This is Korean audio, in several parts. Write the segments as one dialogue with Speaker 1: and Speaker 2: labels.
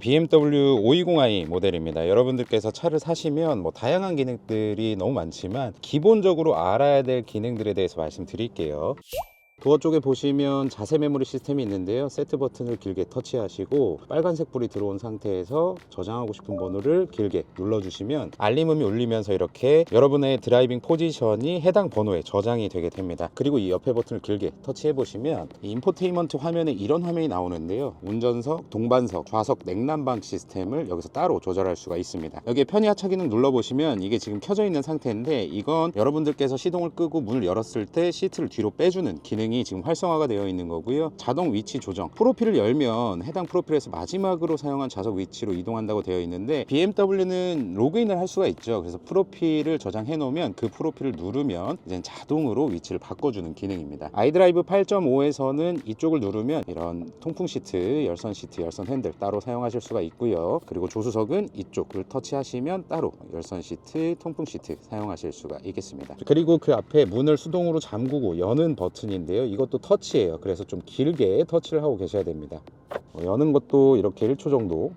Speaker 1: BMW 520i 모델입니다. 여러분들께서 차를 사시면 뭐 다양한 기능들이 너무 많지만 기본적으로 알아야 될 기능들에 대해서 말씀드릴게요. 도어 쪽에 보시면 자세 메모리 시스템이 있는데요. 세트 버튼을 길게 터치하시고 빨간색 불이 들어온 상태에서 저장하고 싶은 번호를 길게 눌러주시면 알림음이 울리면서 이렇게 여러분의 드라이빙 포지션이 해당 번호에 저장이 되게 됩니다. 그리고 이 옆에 버튼을 길게 터치해 보시면 이 인포테인먼트 화면에 이런 화면이 나오는데요. 운전석, 동반석, 좌석 냉난방 시스템을 여기서 따로 조절할 수가 있습니다. 여기에 편의 하차 기능 눌러보시면 이게 지금 켜져 있는 상태인데 이건 여러분들께서 시동을 끄고 문을 열었을 때 시트를 뒤로 빼주는 기능이 지금 활성화가 되어 있는 거고요. 자동 위치 조정. 프로필을 열면 해당 프로필에서 마지막으로 사용한 좌석 위치로 이동한다고 되어 있는데 BMW는 로그인을 할 수가 있죠. 그래서 프로필을 저장해 놓으면 그 프로필을 누르면 이제 자동으로 위치를 바꿔주는 기능입니다. 아이드라이브 8.5에서는 이쪽을 누르면 이런 통풍 시트, 열선 시트, 열선 핸들 따로 사용하실 수가 있고요. 그리고 조수석은 이쪽을 터치하시면 따로 열선 시트, 통풍 시트 사용하실 수가 있겠습니다. 그리고 그 앞에 문을 수동으로 잠그고 여는 버튼인데요. 이것도 터치예요. 그래서 좀 길게 터치를 하고 계셔야 됩니다. 어, 여는 것도 이렇게 1초 정도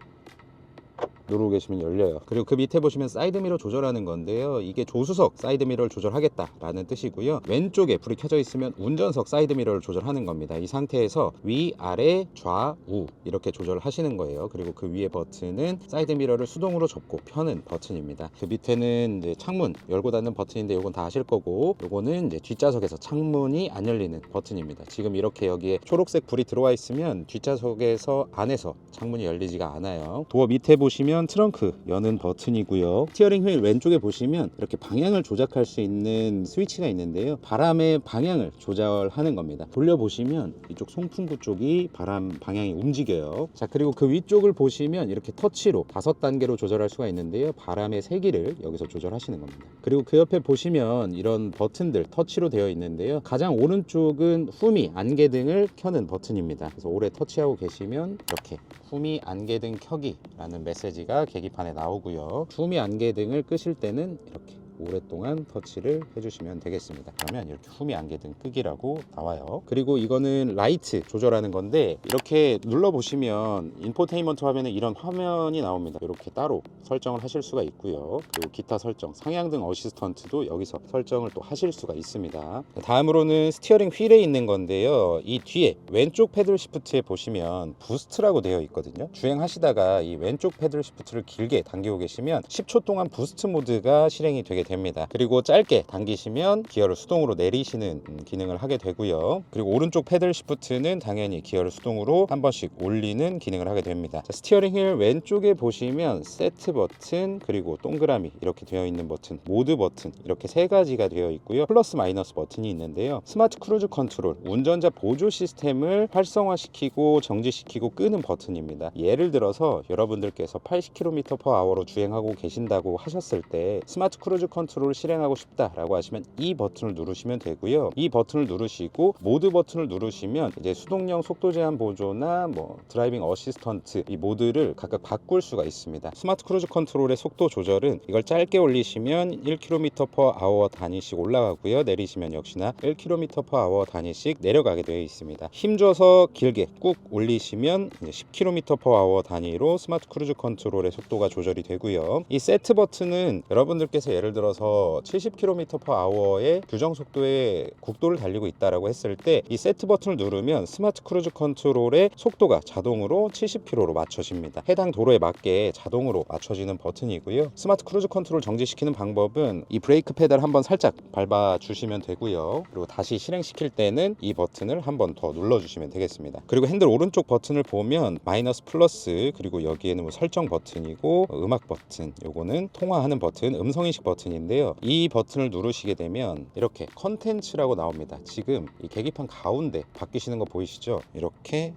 Speaker 1: 누르고 계시면 열려요. 그리고 그 밑에 보시면 사이드 미러 조절하는 건데요. 이게 조수석 사이드 미러를 조절하겠다라는 뜻이고요. 왼쪽에 불이 켜져 있으면 운전석 사이드 미러를 조절하는 겁니다. 이 상태에서 위, 아래, 좌 우 이렇게 조절을 하시는 거예요. 그리고 그 위에 버튼은 사이드 미러를 수동으로 접고 펴는 버튼입니다. 그 밑에는 이제 창문 열고 닫는 버튼인데 이건 다 아실 거고 요거는 이제 뒷좌석에서 창문이 안 열리는 버튼입니다. 지금 이렇게 여기에 초록색 불이 들어와 있으면 뒷좌석에서 안에서 창문이 열리지가 않아요. 도어 밑에 보시면 트렁크 여는 버튼이고요. 스티어링 휠 왼쪽에 보시면 이렇게 방향을 조작할 수 있는 스위치가 있는데요. 바람의 방향을 조절하는 겁니다. 돌려보시면 이쪽 송풍구 쪽이 바람 방향이 움직여요. 자, 그리고 그 위쪽을 보시면 이렇게 터치로 다섯 단계로 조절할 수가 있는데요. 바람의 세기를 여기서 조절하시는 겁니다. 그리고 그 옆에 보시면 이런 버튼들 터치로 되어 있는데요. 가장 오른쪽은 후미 안개 등을 켜는 버튼입니다. 그래서 오래 터치하고 계시면 이렇게 후미 안개 등 켜기라는 메시지가 계기판에 나오고요. 후미 안개 등을 끄실 때는 이렇게 오랫동안 터치를 해주시면 되겠습니다. 그러면 이렇게 후미 안개등 끄기라고 나와요. 그리고 이거는 라이트 조절하는 건데 이렇게 눌러보시면 인포테인먼트 화면에 이런 화면이 나옵니다. 이렇게 따로 설정을 하실 수가 있고요. 그리고 기타 설정, 상향등 어시스턴트도 여기서 설정을 또 하실 수가 있습니다. 다음으로는 스티어링 휠에 있는 건데요. 이 뒤에 왼쪽 패들 시프트에 보시면 부스트라고 되어 있거든요. 주행하시다가 이 왼쪽 패들 시프트를 길게 당기고 계시면 10초 동안 부스트 모드가 실행이 되게 됩니다. 그리고 짧게 당기시면 기어를 수동으로 내리시는 음, 기능을 하게 되고요. 그리고 오른쪽 패들 시프트는 당연히 기어를 수동으로 한 번씩 올리는 기능을 하게 됩니다. 자, 스티어링 휠 왼쪽에 보시면 세트 버튼 그리고 동그라미 이렇게 되어 있는 버튼, 모드 버튼 이렇게 세 가지가 되어 있고요. 플러스 마이너스 버튼이 있는데요. 스마트 크루즈 컨트롤 운전자 보조 시스템을 활성화시키고 정지시키고 끄는 버튼입니다. 예를 들어서 여러분들께서 80km/h로 주행하고 계신다고 하셨을 때 스마트 크루즈 컨트롤 을 실행하고 싶다라고 하시면 이 버튼을 누르시면 되고요. 이 버튼을 누르시고 모드 버튼을 누르시면 이제 수동령 속도 제한 보조나 뭐 드라이빙 어시스턴트 이 모드를 각각 바꿀 수가 있습니다. 스마트 크루즈 컨트롤의 속도 조절은 이걸 짧게 올리시면 1km/h 단위씩 올라가고요. 내리시면 역시나 1km/h 단위씩 내려가게 되어 있습니다. 힘줘서 길게 꾹 올리시면 이제 10km/h 단위로 스마트 크루즈 컨트롤의 속도가 조절이 되고요. 이 세트 버튼은 여러분들께서 예를 들어 서 70km/h의 규정 속도의 국도를 달리고 있다라고 했을 때 이 세트 버튼을 누르면 스마트 크루즈 컨트롤의 속도가 자동으로 70km로 맞춰집니다. 해당 도로에 맞게 자동으로 맞춰지는 버튼이고요. 스마트 크루즈 컨트롤 정지시키는 방법은 이 브레이크 페달 한번 살짝 밟아 주시면 되고요. 그리고 다시 실행시킬 때는 이 버튼을 한번 더 눌러 주시면 되겠습니다. 그리고 핸들 오른쪽 버튼을 보면 마이너스 플러스 그리고 여기에는 뭐 설정 버튼이고 음악 버튼 요거는 통화하는 버튼 음성 인식 버튼 인데요. 이 버튼을 누르시게 되면 이렇게 컨텐츠라고 나옵니다. 지금 이 계기판 가운데 바뀌시는 거 보이시죠? 이렇게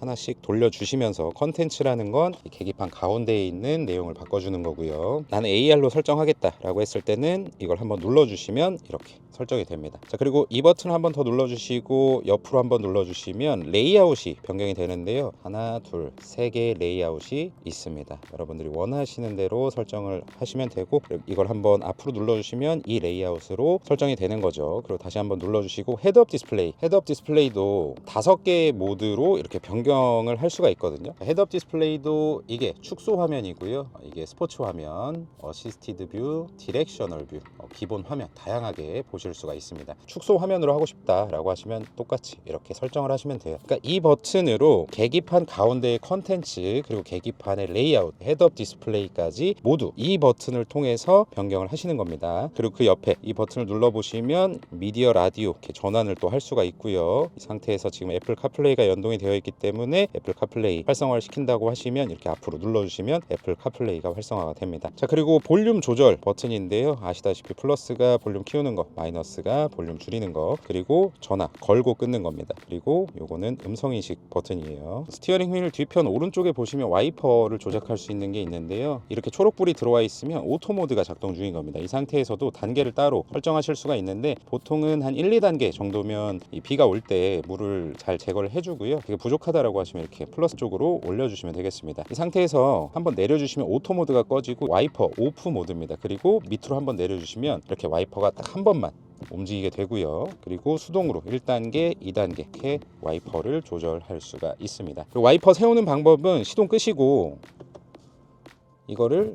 Speaker 1: 하나씩 돌려주시면서 컨텐츠라는 건이 계기판 가운데에 있는 내용을 바꿔주는 거고요. 나는 AR로 설정하겠다라고 했을 때는 이걸 한번 눌러주시면 이렇게 설정이 됩니다. 자 그리고 이 버튼 한번 더 눌러주시고 옆으로 한번 눌러주시면 레이아웃이 변경이 되는데요. 하나, 둘, 세 개의 레이아웃이 있습니다. 여러분들이 원하시는 대로 설정을 하시면 되고 이걸 한번 앞으로 눌러주시면 이 레이아웃으로 설정이 되는 거죠. 그리고 다시 한번 눌러주시고 헤드업 디스플레이, 헤드업 디스플레이도 다섯 개의 모드로 이렇게 변경 변경을 할 수가 있거든요. 헤드업 디스플레이도 이게 축소 화면이고요. 이게 스포츠 화면, 어시스티드 뷰, 디렉셔널 뷰, 어, 기본 화면 다양하게 보실 수가 있습니다. 축소 화면으로 하고 싶다 라고 하시면 똑같이 이렇게 설정을 하시면 돼요. 그러니까 이 버튼으로 계기판 가운데의 컨텐츠 그리고 계기판의 레이아웃, 헤드업 디스플레이까지 모두 이 버튼을 통해서 변경을 하시는 겁니다. 그리고 그 옆에 이 버튼을 눌러 보시면 미디어 라디오 이렇게 전환을 또 할 수가 있고요. 이 상태에서 지금 애플 카플레이가 연동이 되어 있기 때문에 애플 카플레이 활성화를 시킨다고 하시면 이렇게 앞으로 눌러주시면 애플 카플레이가 활성화가 됩니다. 자 그리고 볼륨 조절 버튼인데요. 아시다시피 플러스가 볼륨 키우는 거, 마이너스가 볼륨 줄이는 거, 그리고 전화 걸고 끊는 겁니다. 그리고 요거는 음성 인식 버튼이에요. 스티어링 휠 뒤편 오른쪽에 보시면 와이퍼를 조작할 수 있는 게 있는데요. 이렇게 초록불이 들어와 있으면 오토 모드가 작동 중인 겁니다. 이 상태에서도 단계를 따로 설정하실 수가 있는데 보통은 한 1, 2단계 정도면 이 비가 올 때 물을 잘 제거를 해주고요. 그게 부족하다 라고 하시면 이렇게 플러스 쪽으로 올려주시면 되겠습니다. 이 상태에서 한번 내려주시면 오토 모드가 꺼지고 와이퍼 오프 모드입니다. 그리고 밑으로 한번 내려주시면 이렇게 와이퍼가 딱 한 번만 움직이게 되고요. 그리고 수동으로 1단계, 2단계 이렇게 와이퍼를 조절할 수가 있습니다. 와이퍼 세우는 방법은 시동 끄시고 이거를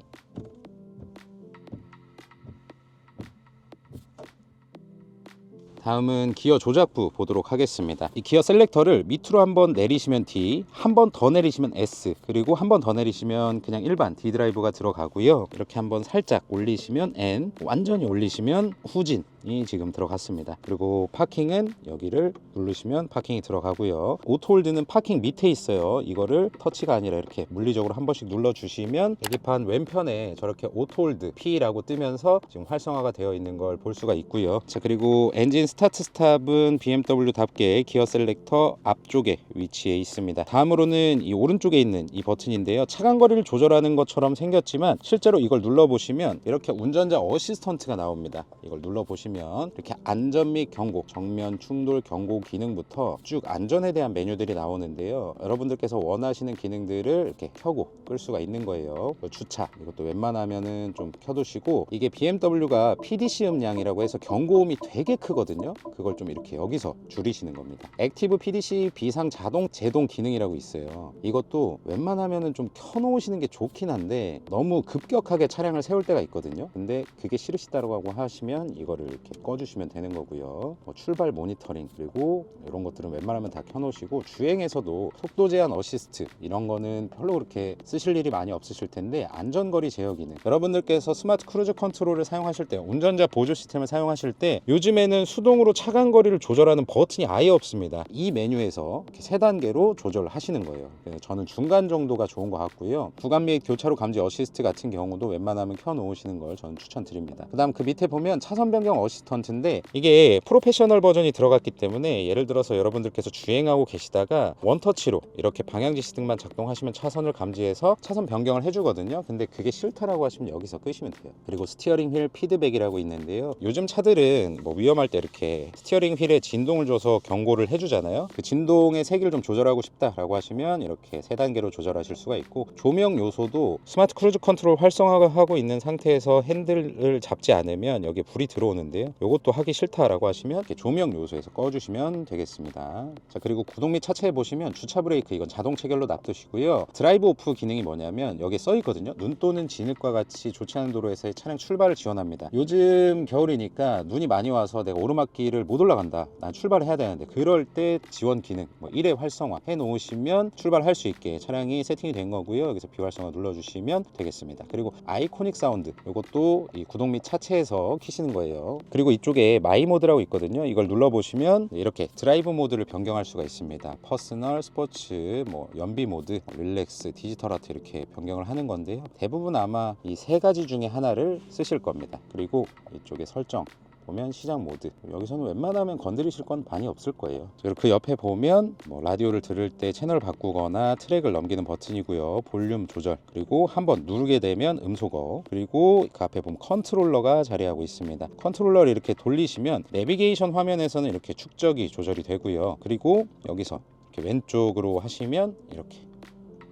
Speaker 1: 다음은 기어 조작부 보도록 하겠습니다. 이 기어 셀렉터를 밑으로 한 번 내리시면 D, 한 번 더 내리시면 S, 그리고 한 번 더 내리시면 그냥 일반 D 드라이브가 들어가고요. 이렇게 한 번 살짝 올리시면 N, 완전히 올리시면 후진. 이 지금 들어갔습니다. 그리고 파킹은 여기를 누르시면 파킹이 들어가고요. 오토홀드는 파킹 밑에 있어요. 이거를 터치가 아니라 이렇게 물리적으로 한 번씩 눌러주시면 계기판 왼편에 저렇게 오토홀드 P라고 뜨면서 지금 활성화가 되어 있는 걸 볼 수가 있고요. 자 그리고 엔진 스타트 스탑은 BMW답게 기어 셀렉터 앞쪽에 위치해 있습니다. 다음으로는 이 오른쪽에 있는 이 버튼인데요. 차간 거리를 조절하는 것처럼 생겼지만 실제로 이걸 눌러보시면 이렇게 운전자 어시스턴트가 나옵니다. 이걸 눌러보시면 이렇게 안전 및 경고, 정면 충돌 경고 기능부터 쭉 안전에 대한 메뉴들이 나오는데요. 여러분들께서 원하시는 기능들을 이렇게 켜고 끌 수가 있는 거예요. 뭐 주차 이것도 웬만하면은 좀 켜두시고 이게 BMW가 PDC 음량이라고 해서 경고음이 되게 크거든요. 그걸 좀 이렇게 여기서 줄이시는 겁니다. 액티브 PDC 비상 자동 제동 기능이라고 있어요. 이것도 웬만하면은 좀 켜놓으시는 게 좋긴 한데 너무 급격하게 차량을 세울 때가 있거든요. 근데 그게 싫으시다고 하시면 이거를 이렇게 꺼주시면 되는 거고요. 뭐 출발 모니터링 그리고 이런 것들은 웬만하면 다 켜놓으시고 주행에서도 속도 제한 어시스트 이런 거는 별로 그렇게 쓰실 일이 많이 없으실 텐데 안전거리 제어 기능 여러분들께서 스마트 크루즈 컨트롤을 사용하실 때 운전자 보조 시스템을 사용하실 때 요즘에는 수동 으로 차간 거리를 조절하는 버튼이 아예 없습니다. 이 메뉴에서 세 단계로 조절하시는 거예요. 그래서 저는 중간 정도가 좋은 것 같고요. 구간 및 교차로 감지 어시스트 같은 경우도 웬만하면 켜놓으시는 걸 저는 추천드립니다. 그다음 그 밑에 보면 차선 변경 어시스턴트인데 이게 프로페셔널 버전이 들어갔기 때문에 예를 들어서 여러분들께서 주행하고 계시다가 원터치로 이렇게 방향 지시 등만 작동하시면 차선을 감지해서 차선 변경을 해주거든요. 근데 그게 싫다라고 하시면 여기서 끄시면 돼요. 그리고 스티어링 휠 피드백이라고 있는데요. 요즘 차들은 뭐 위험할 때 이렇게 스티어링 휠에 진동을 줘서 경고를 해주잖아요. 그 진동의 세기를 좀 조절하고 싶다라고 하시면 이렇게 세 단계로 조절하실 수가 있고 조명 요소도 스마트 크루즈 컨트롤 활성화하고 있는 상태에서 핸들을 잡지 않으면 여기 불이 들어오는데요. 이것도 하기 싫다라고 하시면 이렇게 조명 요소에서 꺼주시면 되겠습니다. 자 그리고 구동 및 차체에 보시면 주차 브레이크 이건 자동 체결로 놔두시고요. 드라이브 오프 기능이 뭐냐면 여기 써 있거든요. 눈 또는 진흙과 같이 좋지 않은 도로에서의 차량 출발을 지원합니다. 요즘 겨울이니까 눈이 많이 와서 내가 오르막 길을 못 올라간다. 난 출발을 해야 되는데 그럴 때 지원 기능 뭐 1회 활성화 해 놓으시면 출발할 수 있게 차량이 세팅이 된 거고요. 여기서 비활성화 눌러주시면 되겠습니다. 그리고 아이코닉 사운드 이것도 이 구동 및 차체에서 키시는 거예요. 그리고 이쪽에 마이 모드라고 있거든요. 이걸 눌러보시면 이렇게 드라이브 모드를 변경할 수가 있습니다. 퍼스널, 스포츠, 뭐 연비 모드, 릴렉스, 디지털 아트 이렇게 변경을 하는 건데요. 대부분 아마 이 세 가지 중에 하나를 쓰실 겁니다. 그리고 이쪽에 설정 보면 시작 모드. 여기서는 웬만하면 건드리실 건 많이 없을 거예요. 그리고 그 옆에 보면 뭐 라디오를 들을 때 채널 바꾸거나 트랙을 넘기는 버튼이고요. 볼륨 조절. 그리고 한번 누르게 되면 음소거. 그리고 그 앞에 보면 컨트롤러가 자리하고 있습니다. 컨트롤러를 이렇게 돌리시면 내비게이션 화면에서는 이렇게 축적이 조절이 되고요. 그리고 여기서 이렇게 왼쪽으로 하시면 이렇게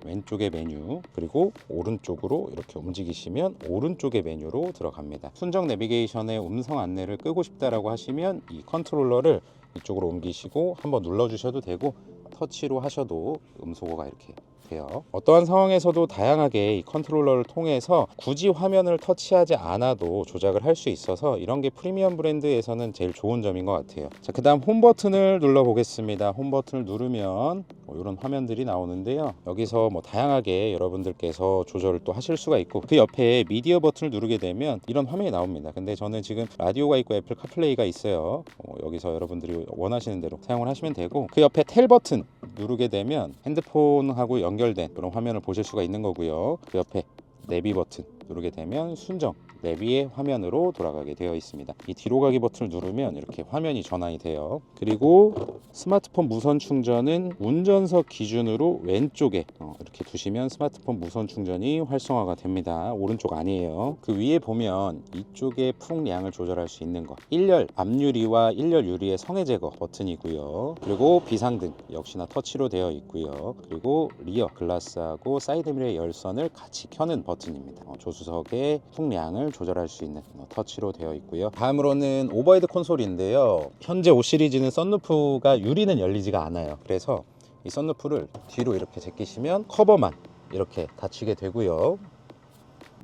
Speaker 1: 왼쪽의 메뉴 그리고 오른쪽으로 이렇게 움직이시면 오른쪽의 메뉴로 들어갑니다. 순정 내비게이션의 음성 안내를 끄고 싶다라고 하시면 이 컨트롤러를 이쪽으로 옮기시고 한번 눌러 주셔도 되고 터치로 하셔도 음소거가 이렇게 돼요. 어떠한 상황에서도 다양하게 이 컨트롤러를 통해서 굳이 화면을 터치하지 않아도 조작을 할 수 있어서 이런 게 프리미엄 브랜드에서는 제일 좋은 점인 것 같아요. 자, 그 다음 홈 버튼을 눌러 보겠습니다. 홈 버튼을 누르면 뭐 이런 화면들이 나오는데요. 여기서 뭐 다양하게 여러분들께서 조절을 또 하실 수가 있고 그 옆에 미디어 버튼을 누르게 되면 이런 화면이 나옵니다. 근데 저는 지금 라디오가 있고 애플 카플레이가 있어요. 어, 여기서 여러분들이 원하시는 대로 사용을 하시면 되고 그 옆에 텔 버튼 누르게 되면 핸드폰하고 연결 된 그런 화면을 보실 수가 있는 거고요. 그 옆에 내비 버튼 누르게 되면 순정 내비의 화면으로 돌아가게 되어 있습니다. 이 뒤로 가기 버튼을 누르면 이렇게 화면이 전환이 돼요. 그리고 스마트폰 무선 충전은 운전석 기준으로 왼쪽에 어, 이렇게 두시면 스마트폰 무선 충전이 활성화가 됩니다. 오른쪽 아니에요. 그 위에 보면 이쪽에 풍량을 조절할 수 있는 거. 1열 앞유리와 1열 유리의 성해 제거 버튼이고요. 그리고 비상등 역시나 터치로 되어 있고요. 그리고 리어 글라스하고 사이드미러의 열선을 같이 켜는 버튼입니다. 어, 조수석의 풍량을 조절할 수 있는 어, 터치로 되어 있고요. 다음으로는 오버헤드 콘솔인데요. 현재 5 시리즈는 썬루프가 유리는 열리지가 않아요. 그래서 이 썬루프를 뒤로 이렇게 제끼시면 커버만 이렇게 닫히게 되고요.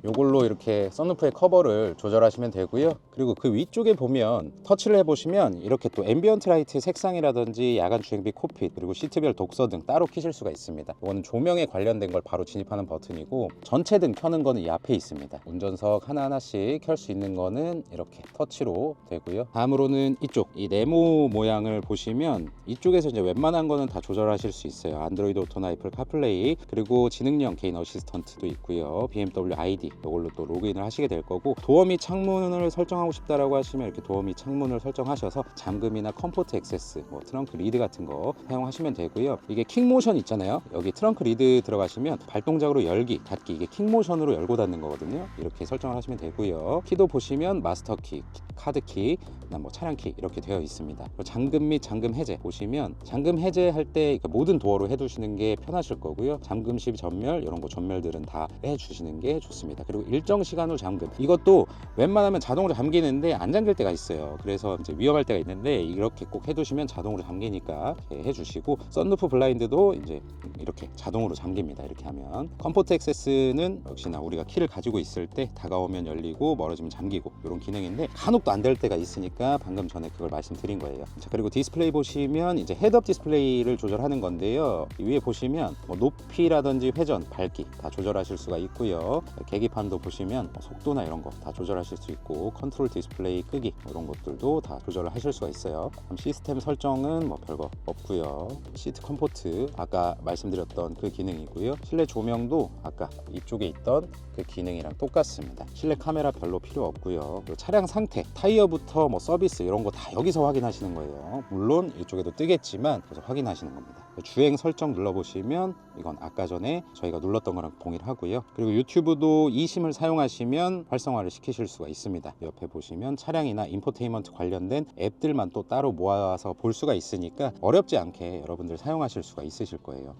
Speaker 1: 요걸로 이렇게 썬루프의 커버를 조절하시면 되고요. 그리고 그 위쪽에 보면 터치를 해보시면 이렇게 또 앰비언트 라이트 색상이라든지 야간 주행비 코핏 그리고 시트별 독서 등 따로 켜실 수가 있습니다. 이거는 조명에 관련된 걸 바로 진입하는 버튼이고 전체 등 켜는 거는 이 앞에 있습니다. 운전석 하나하나씩 켤 수 있는 거는 이렇게 터치로 되고요. 다음으로는 이쪽 이 네모 모양을 보시면 이쪽에서 이제 웬만한 거는 다 조절하실 수 있어요. 안드로이드 오토나 애플 카플레이 그리고 지능형 개인 어시스턴트도 있고요. BMW ID 이걸로 또 로그인을 하시게 될 거고 도어 및 창문을 설정하고 싶다라고 하시면 이렇게 도어 및 창문을 설정하셔서 잠금이나 컴포트 액세스, 뭐 트렁크 리드 같은 거 사용하시면 되고요. 이게 킥모션 있잖아요. 여기 트렁크 리드 들어가시면 발동작으로 열기, 닫기 이게 킥모션으로 열고 닫는 거거든요. 이렇게 설정을 하시면 되고요. 키도 보시면 마스터 키, 카드 키, 뭐 차량 키 이렇게 되어 있습니다. 잠금 및 잠금 해제 보시면 잠금 해제할 때 모든 도어로 해두시는 게 편하실 거고요. 잠금 시 전멸 이런 거 전멸들은 다 해주시는 게 좋습니다. 그리고 일정 시간 후 잠금 이것도 웬만하면 자동으로 잠기 는데 안 잠길 때가 있어요. 그래서 이제 위험할 때가 있는데 이렇게 꼭 해두시면 자동으로 잠기니까 해주시고 썬루프 블라인드도 이제 이렇게 자동으로 잠깁니다. 이렇게 하면 컴포트 액세스는 역시나 우리가 키를 가지고 있을 때 다가오면 열리고 멀어지면 잠기고 이런 기능인데 간혹 또 안 될 때가 있으니까 방금 전에 그걸 말씀드린 거예요. 자 그리고 디스플레이 보시면 이제 헤드업 디스플레이를 조절하는 건데요. 이 위에 보시면 뭐 높이라든지 회전, 밝기 다 조절하실 수가 있고요. 계기판도 보시면 뭐 속도나 이런 거 다 조절하실 수 있고 컨트롤 디스플레이 크기 뭐 이런 것들도 다 조절을 하실 수가 있어요. 그럼 시스템 설정은 뭐 별거 없고요. 시트 컴포트 아까 말씀드렸던 그 기능이고요. 실내 조명도 아까 이쪽에 있던 그 기능이랑 똑같습니다. 실내 카메라 별로 필요 없고요. 차량 상태, 타이어부터 뭐 서비스 이런 거 다 여기서 확인하시는 거예요. 물론 이쪽에도 뜨겠지만 그래서 확인하시는 겁니다. 주행 설정 눌러보시면 이건 아까 전에 저희가 눌렀던 거랑 동일하고요. 그리고 유튜브도 이 심을 사용하시면 활성화를 시키실 수가 있습니다. 옆에 보시면 차량이나 인포테인먼트 관련된 앱들만 또 따로 모아서 볼 수가 있으니까 어렵지 않게 여러분들 사용하실 수가 있으실 거예요.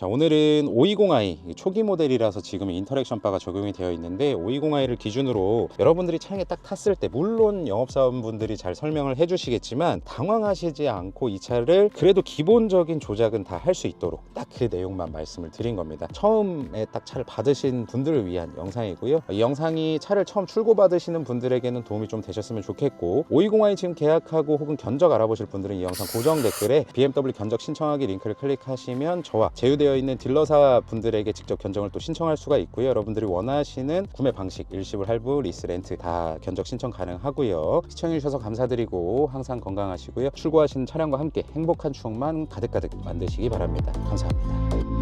Speaker 1: 자 오늘은 520i 초기 모델이라서 지금 인터랙션 바가 적용이 되어 있는데 520i를 기준으로 여러분들이 차량에 딱 탔을 때 물론 영업사원분들이 잘 설명을 해주시겠지만 당황하시지 않고 이 차를 그래도 기본적인 조작은 다 할 수 있도록 딱 그 내용만 말씀을 드린 겁니다. 처음에 딱 차를 받으신 분들을 위한 영상이고요. 이 영상이 차를 처음 출고 받으시는 분들에게는 도움이 좀 되셨으면 좋겠고 520i 지금 계약하고 혹은 견적 알아보실 분들은 이 영상 고정 댓글에 BMW 견적 신청하기 링크를 클릭하시면 저와 제휴 되어 있는 딜러사 분들에게 직접 견적을 또 신청할 수가 있고요. 여러분들이 원하시는 구매 방식, 일시불 할부, 리스 렌트 다 견적 신청 가능하고요. 시청해주셔서 감사드리고 항상 건강하시고요. 출고하시는 차량과 함께 행복한 추억만 가득가득 만드시기 바랍니다. 감사합니다.